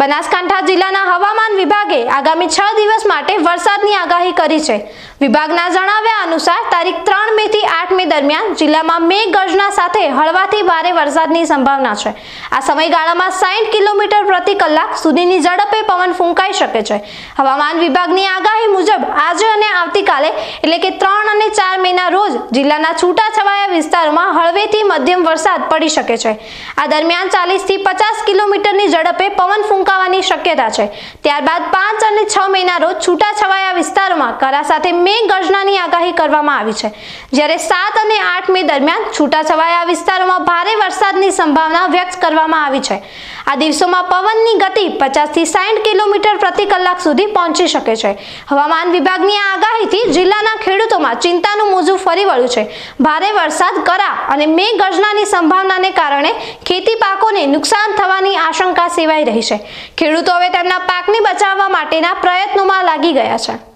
બનાસકાંઠા જિલ્લાના હવામાન વિભાગે આગામી છ દિવસ માટે વરસાદની આગાહી કરી છે. વિભાગના જણાવ્યા અનુસાર તારીખ ત્રણ મે થી આઠ મે દરમિયાન જિલ્લામાં મેઘગર્જના સાથે હળવાથી ભારે વરસાદની સંભાવના છે. આ સમયગાળામાં સાઠ કિલોમીટર પ્રતિ કલાક સુધીની ઝડપે પવન ફૂંકાઈ શકે છે. હવામાન વિભાગની આગાહી મુજબ આજે અને આવતીકાલે એટલે કે ત્રણ અને ચાર રોજ જિલ્લાના છૂટાછવાયા વિસ્તારોમાં હળવેથી મધ્યમ વરસાદ પડી શકે છે. આ દરમિયાન ચાલીસથી પચાસ કિલોમીટરની ઝડપે પવન ફૂંકાવાની શક્યતા છે. ત્યારબાદ પાંચ અને છ મહિના રોજ છૂટાછવાયા વિસ્તારોમાં કરા સાથે મેઘ ગર્જનાની આગાહી કરવામાં આવી છે. જ્યારે સાત અને આઠ મે દરમિયાન છૂટાછવાયા વિસ્તારોમાં ભારે વરસાદની સંભાવના વ્યક્ત કરવામાં આવી છે. આ દિવસોમાં પવનની ગતિ પચાસથી સાઠ કિલોમીટર પ્રતિ કલાક સુધી પહોંચી શકે છે. હવામાન વિભાગની આગાહીથી જિલ્લાના ખેડૂતોમાં ચિંતાનું મોજું ફરી વળ્યું છે. ભારે વરસાદ, કરા અને મેઘ ગર્જનાની સંભાવનાને કારણે ખેતી પાકોને નુકસાન થવાની આશંકા સેવાઈ રહી છે. ખેડૂતો હવે તેમના પાકને બચાવવા માટેના પ્રયત્નોમાં લાગી ગયા છે.